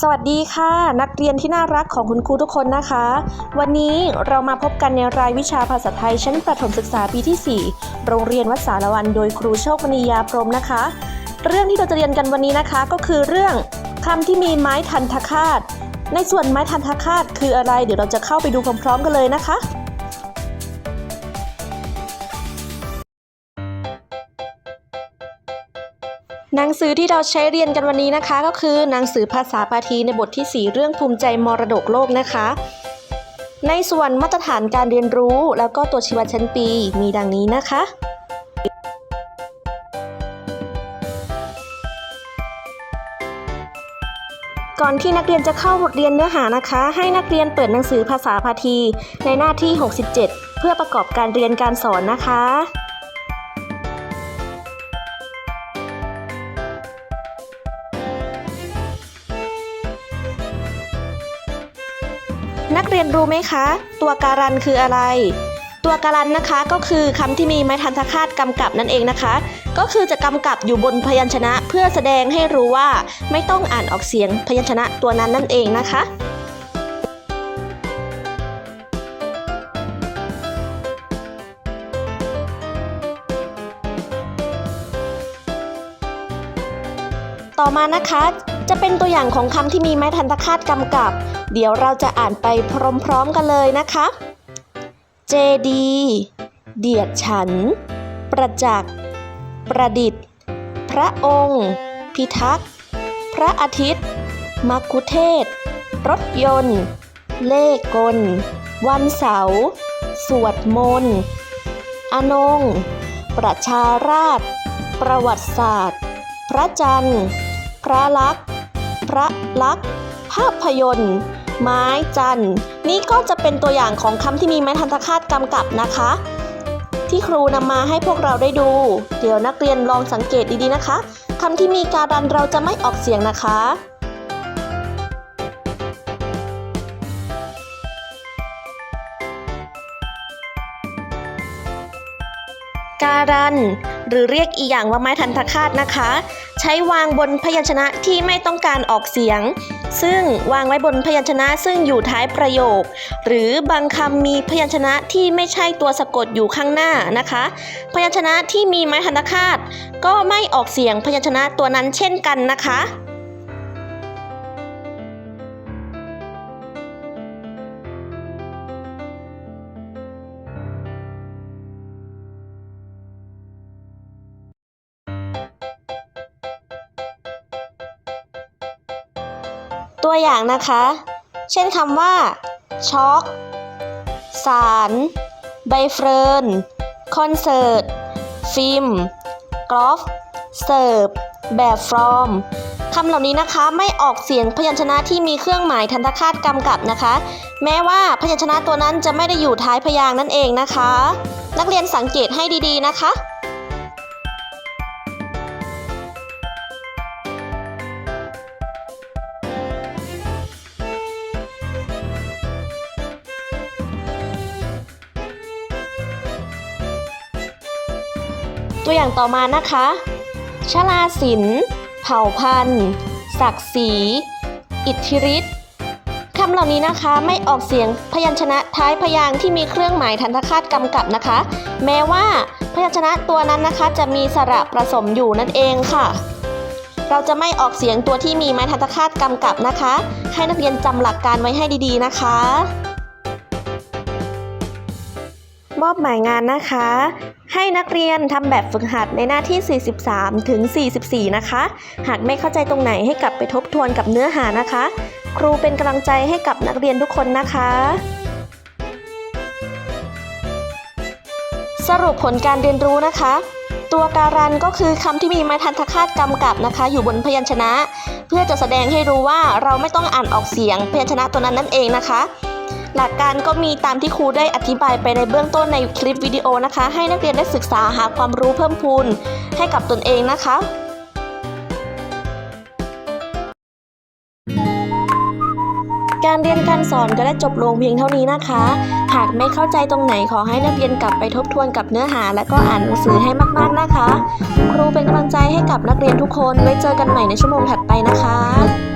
สวัสดีค่ะ นักเรียนที่น่ารักของคุณครูทุกคนนะคะ วันนี้เรามาพบกันในรายวิชาภาษาไทยชั้นประถมศึกษาปีที่ 4 โรงเรียนวัดสารวันโดยครูโชคมณียาพรมนะคะ เรื่องที่เราจะเรียนกันวันนี้นะคะก็คือเรื่องคำที่มีไม้ทันทคาตในส่วนไม้ทันทคาตคืออะไร เดี๋ยวเราจะเข้าไปดูพร้อมๆกันเลยนะคะ หนังสือที่เราใช้เรียนกันวันนี้นะคะ ก็คือหนังสือภาษาปาทีในบทที่ 4 เรื่องภูมิใจมรดกโลกนะคะ ในส่วนมาตรฐานการเรียนรู้แล้วก็ตัวชีวัดชั้นปีมีดังนี้นะคะ ก่อนที่นักเรียนจะเข้าบทเรียนเนื้อหานะคะ ให้นักเรียนเปิดหนังสือภาษาพาทีในหน้าที่ 67 เพื่อประกอบการเรียนการสอนนะคะ นักเรียนรู้ไหมคะ ตัวการันคืออะไร ตัวการันนะคะก็คือคำที่มีไม้ทันทคาตกำกับนั่นเองนะคะ ก็คือจะกำกับอยู่บนพยัญชนะเพื่อแสดงให้รู้ว่า ไม่ต้องอ่านออกเสียงพยัญชนะตัวนั้นนั่นเองนะคะต่อมานะคะ จะเป็นตัวอย่างของคำที่มีไม้ทันตคาตกำกับ เดี๋ยวเราจะอ่านไปพร้อมๆกันเลยนะคะ เจดี เดียดฉัน ประจักษ์ ประดิษฐ์ พระองค์ พิทักษ์ พระอาทิตย์มักคุเทศ รถยนต์ เลขกล วันเสาร์ สวดมนต์อนง ประชาราษฎร์ประวัติศาสตร์ พระจันทร์ พระลักษณ์ ระลักษณ์ภาพยนตร์ ไม้จันนี่ก็จะเป็นตัวอย่างของคำที่มีไม้ทันตคาตกำกับนะคะ ที่ครูนำมาให้พวกเราได้ดู เดี๋ยวนักเรียนลองสังเกตดีๆนะคะคำที่มีการันเราจะไม่ออกเสียงนะคะ การัน หรือเรียกอีกอย่างว่าไม้ทันตคาตนะคะ ใช้วางบนพยัญชนะที่ไม่ต้องการออกเสียง ซึ่งวางไว้บนพยัญชนะซึ่งอยู่ท้ายประโยค หรือบางคำมีพยัญชนะที่ไม่ใช่ตัวสะกดอยู่ข้างหน้านะคะ พยัญชนะที่มีไม้ทันตคาตก็ไม่ออกเสียงพยัญชนะตัวนั้นเช่นกันนะคะ ตัวอย่างนะคะ เช่นคำว่าช็อกสารใบเฟิร์นคอนเสิร์ต ฟิล์มกรอฟเสิร์ฟแบบฟอร์มคำเหล่านี้นะคะไม่ออกเสียงพยัญชนะที่มีเครื่องหมายทันตคาตกำกับนะคะ แม้ว่าพยัญชนะตัวนั้นจะไม่ได้อยู่ท้ายพยางค์นั่นเองนะคะ นักเรียนสังเกตให้ดีๆนะคะ ตัวอย่างต่อมานะคะ ชลาศิลป์เผ่าพันธุ์ศักดิ์ศรี อิทธิฤทธิ์คำเหล่านี้นะคะไม่ออกเสียงพยัญชนะท้ายพยางค์ที่มีเครื่องหมายทันตคาตกำกับนะคะ แม้ว่าพยัญชนะตัวนั้นนะคะจะมีสระผสมอยู่นั่นเองค่ะ เราจะไม่ออกเสียงตัวที่มีไม้ทันตคาตกำกับนะคะ ให้นักเรียนจำหลักการไว้ให้ดีๆนะคะ มอบหมายงานนะคะ ให้นักเรียนทำแบบฝึกหัดในหน้าที่ 43 ถึง 44 นะคะ หากไม่เข้าใจตรงไหนให้กลับไปทบทวนกับเนื้อหานะคะ ครูเป็นกำลังใจให้กับนักเรียนทุกคนนะคะ สรุปผลการเรียนรู้นะคะ ตัวการันก็คือคำที่มีไม้ทันตคาตกำกับนะคะ อยู่บนพยัญชนะ เพื่อจะแสดงให้รู้ว่าเราไม่ต้องอ่านออกเสียงพยัญชนะตัวนั้นนั่นเองนะคะ หลักการก็มีตามที่ครูได้อธิบายไปในเบื้องต้นในคลิปวิดีโอนะคะ ให้นักเรียนได้ศึกษาหาความรู้เพิ่มพูนให้กับตนเองนะคะการเรียนการสอนก็ได้จบลงเพียงเท่านี้นะคะ หากไม่เข้าใจตรงไหนขอให้นักเรียนกลับไปทบทวนกับเนื้อหา และก็อ่านหนังสือให้มากๆนะคะ ครูเป็นกำลังใจให้กับนักเรียนทุกคน ไว้เจอกันใหม่ในชั่วโมงถัดไปนะคะ